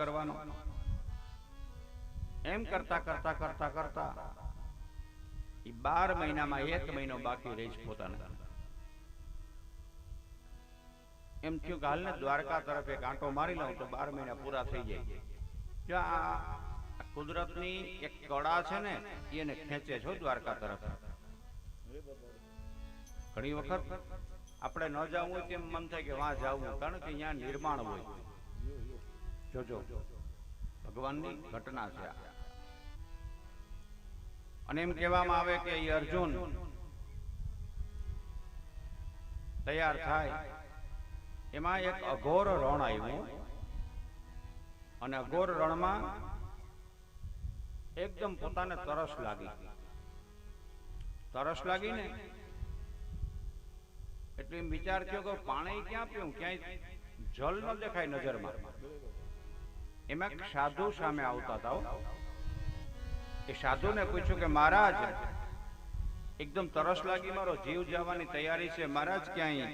કરવાનો. એમ કરતા કરતા કરતા કરતા એ બાર મહિનામાં એક મહિનો બાકી રહી છે પોતાના. એમ થયું કે હાલને દ્વારકા તરફ એક મારી લઉં તો બાર મહિના પૂરા થઈ જાય. આ કુદરતની એક કળા છે ને, એને ખેંચે છો દ્વારકા તરફ. ઘણી વખત આપણે ન જવું હોય તેમ મન થાય કે વાં જવું કારણ કે અહીંયા નિર્માણ હોય. જોજો. ભગવાનની ઘટના છે અને એમ કહેવામાં આવે કે અર્જુન તૈયાર થાય. એમાં એક અઘોર રણ આવ્યું અને અઘોર રણમાં એકદમ પોતાને તરસ લાગી. તરસ લાગી ને એટલે એમ વિચાર થયો કે પાણી ક્યાં પીવું? ક્યાંય જલ ન દેખાય નજરમાં. એમાં એક સાધુ સામે આવતા હતા. એ સાધુને પૂછ્યું કે મહારાજ એકદમ તરસ લાગી મારો જીવ જવાની તૈયારી છે. મહારાજ ક્યાંય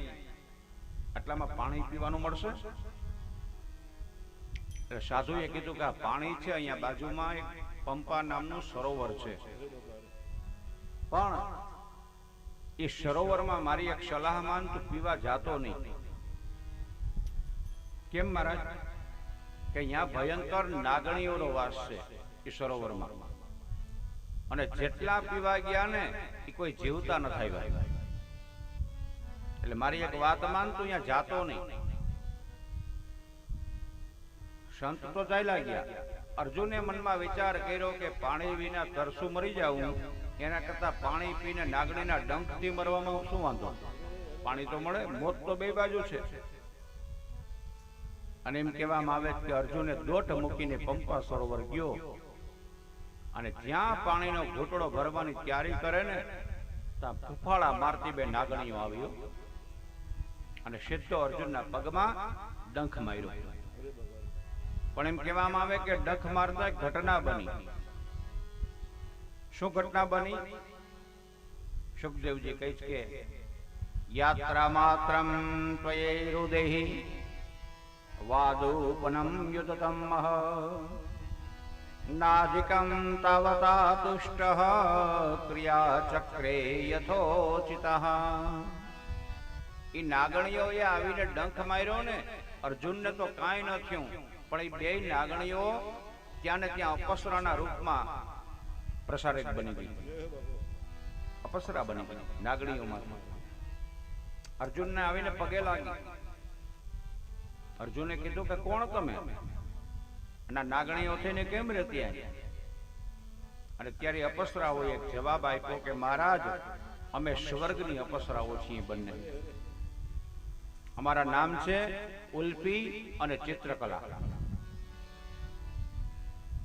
આટલામાં પાણી પીવાનું મળશે? સાધુએ કીધું કે આ પાણી છે અહીંયા બાજુમાં એક પંપા નામનું સરોવર છે. પણ એ સરોવરમાં મારી એક સલાહ માન તું પીવા જાતો નહીં. કેમ મહારાજ? કે અહીંયા ભયંકર નાગણીઓનો વાસ છે એ સરોવરમાં અને જેટલા પીવા ગયા ને એ કોઈ જીવતા ન થાય એટલે મારી એક વાત માન, તું અહીંયા જાતો નહીં. સંત તો ચાલ્યા ગયા. અર્જુને મનમાં વિચાર કર્યો કે પાણી વિના તરસું મરી જાવું એના કરતા પાણી પીને નાગણીના ડંખથી મરવામાં શું વાંધો? પાણી તો મળે, મોત તો બે બાજુ છે. અને એમ કહેવામાં આવે કે અર્જુને દોટ મૂકીને પંપા સરોવર ગયો. અને જ્યાં પાણીનો ઘૂંટડો ભરવાની તૈયારી કરે ને, ત્યાં ફૂફાળા મારતી બે નાગણીઓ આવ્યો અને સીધો અર્જુનના પગમાં ડંખ માર્યો. પણ એમ કહેવામાં આવે કે ડંખ મારતા ઘટના બની. શું ઘટના બની? સુખદેવજી કહે છે કે, યાત્રા માત્રમ ત્વયે હૃદયી વાદોપનમ યુતતમ મહ નાધિકમ તાવતા તુષ્ટ ક્રિયાચક્રે યથોચિત એ નાગણીઓએ આવીને ડંખ માર્યો ને અર્જુનને તો કાંઈ ન થયું પણ એ બે નાગણીઓ ત્યાં ને ત્યાં અપસરાના રૂપમાં પ્રસારિત બની ગઈ અપસરા બની ગઈ નાગણીઓમાં અર્જુનને આવીને પગે લાગી અર્જુને કીધું કે કોણ તમે? નાગણીઓ થઈને કેમ રહેતી અને ત્યારે અપસરાઓ એક જવાબ આપ્યો કે, મહારાજ, અમે સ્વર્ગની અપસરાઓ છીએ બંને. અમારા નામ છે ઉલ્પી અને ચિત્રકલા.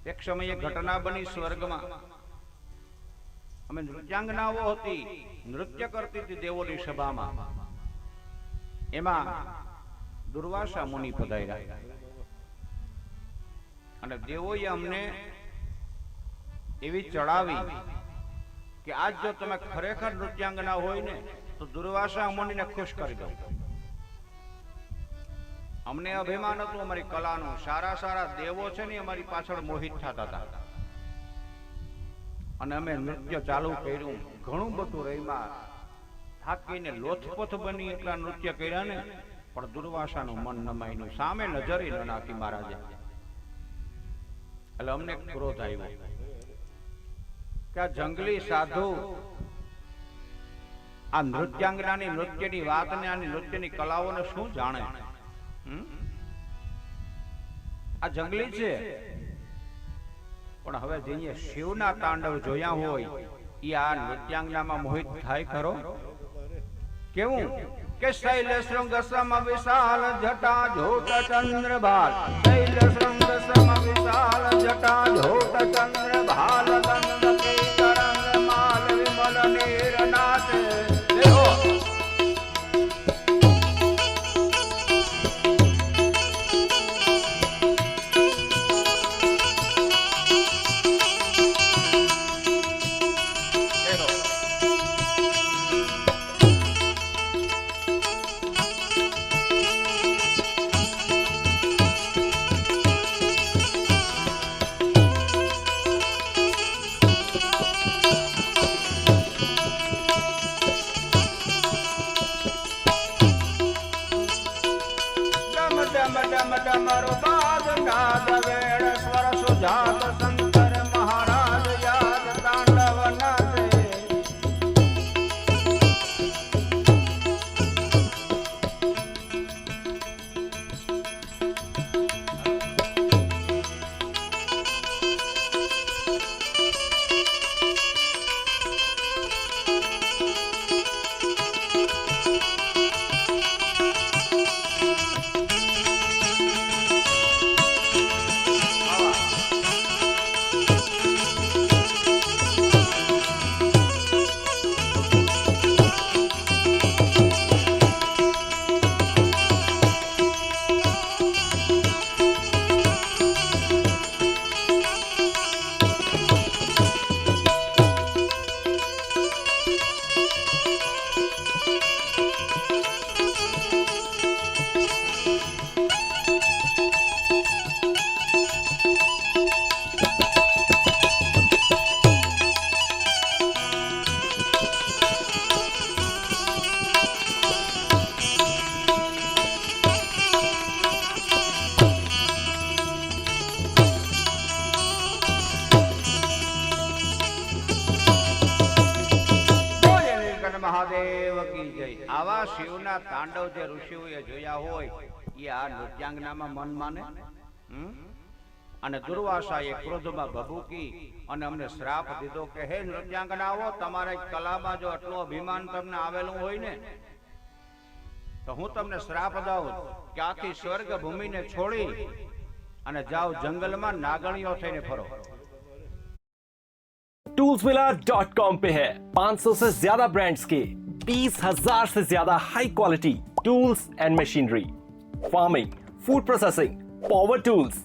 એક સમયે ઘટના બની સ્વર્ગમાં. અમે નૃત્યાંગનાઓ હતી, નૃત્ય કરતી હતી દેવોની સભામાં. એમાં દુર્વાસા મુનિ પધાર્યા. અને દેવોએ અમને એવી ચડાવી કે આજ જો તમે ખરેખર નૃત્યાંગના હોય ને, તો દુર્વાસા મુનિને ખુશ કરી દો. અમને અભિમાન હતું અમારી કલાનું. સારા સારા દેવો છે ને અમારી પાછળ મોહિત થતા હતા. અને અમે નૃત્ય ચાલુ કર્યું. ઘણું બધું રહીમાં થાકીને લોથપોથ બની એટલા નૃત્ય કર્યા ને પણ દુર્વાસાનું મન નમાયનું સામે નજરે ન નાખી મહારાજે. એટલે અમને ક્રોધ આવ્યો કે આ જંગલી સાધુ આ નૃત્યાંગનાની નૃત્યની વાતને, આની નૃત્યની કલાઓને શું જાણે? આ જંગલી છે. પણ હવે જઈએ શિવના તાંડવ જોયા હોય એ આ નૃત્યાંગનામાં મોહિત થાય ખરો? કેવું? કે શૈલ શૃંગ સમ વિશાલ જટા ઝોટ ચંદ્રભાલ શૈલ શૃંગ સમ વિશાલ જટા ડમ ડમ ડમરો બાગ કાદ વેણ સ્વર સુજાત સંત મહારાજ યાદ તાંડવ નાચે બોલે નીલકંઠ મહાદેવ કી જય. આવા શિવના તાંડવ જે ઋષિઓએ જોયા હોય, એ આ નૃત્યાંગનામાં મન માને. અને દુર્વાસા એ ક્રોધમાં ભભૂકી અને અમને શ્રાપ દીધો કે, હે નૃત્યાંગનાઓ, તમારા કલામાં જો આટલું અભિમાન તમને આવેલું હોય ને, તો હું તમને શ્રાપ દઉં, કે આખી સ્વર્ગ ભૂમિને છોડી અને જાઓ જંગલમાં નાગણીઓ થઈને ફરો. टूल्सविला.com पे है। 500 से ज़्यादा ब्रांड्स के, बीस हज़ार से ज़्यादा high quality tools and machinery farming food processing power tools